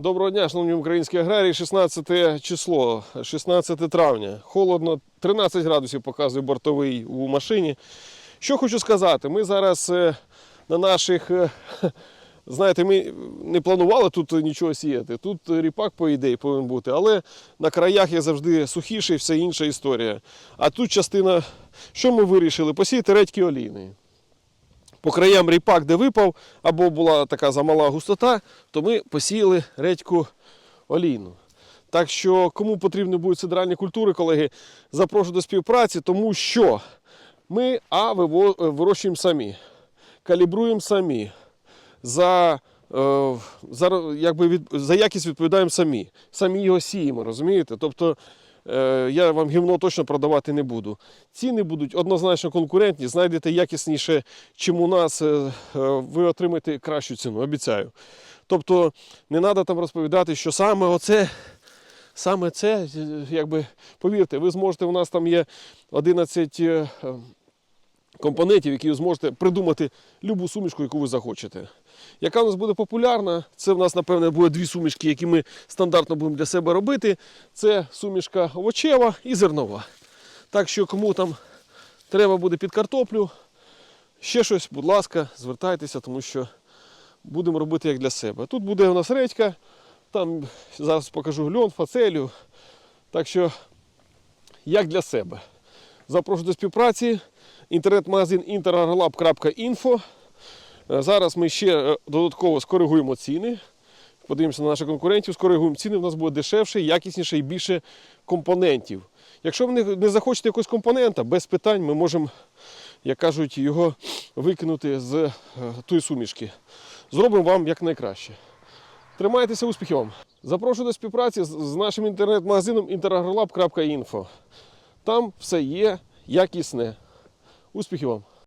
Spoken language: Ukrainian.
Доброго дня, шановні українські аграрії. 16 число, 16 травня. Холодно, 13 градусів показує бортовий у машині. Що хочу сказати, ми зараз е, на наших, е, знаєте, ми не планували тут нічого сіяти. Тут ріпак, по ідеї, повинен бути, але на краях є завжди сухіше і все інша історія. А тут частина, що ми вирішили? Посіяти редьки олійної по краям ріпак, де випав, або була така замала густота, то ми посіяли редьку олійну. Так що, кому потрібні будуть сидральні культури, колеги, запрошую до співпраці, тому що ми А вирощуємо самі, калібруємо самі, за, е, за, якби від, за якість відповідаємо самі. Самі його сіємо, розумієте? Тобто я вам гівно точно продавати не буду. Ціни будуть однозначно конкурентні, знайдете якісніше, чим у нас, е, е, ви отримаєте кращу ціну, обіцяю. Тобто не треба там розповідати, що саме оце. Саме це, е, якби, повірте, ви зможете, у нас там є 11 е, е, компонентів, які ви зможете придумати любу сумішку, яку ви захочете. Яка у нас буде популярна, це в нас, напевне, буде дві сумішки, які ми стандартно будемо для себе робити. Це сумішка овочева і зернова. Так що, кому там треба буде під картоплю, ще щось, будь ласка, звертайтеся, тому що будемо робити як для себе. Тут буде у нас редька, там зараз покажу льон, фацелю. Так що, як для себе. Запрошую до співпраці. Інтернет-магазин interagrolab.info. Е, Зараз ми ще е, додатково скоригуємо ціни. Подивимося на наших конкурентів, скоригуємо ціни, у нас буде дешевше, якісніше і більше компонентів. Якщо ви не, захочете якогось компонента, без питань ми можемо, як кажуть, його викинути з е, тої сумішки. Зробимо вам як найкраще. Тримайтеся, успіхів вам! Запрошую до співпраці з, нашим інтернет-магазином interagrolab.info. Там все є якісне. Успіхів вам!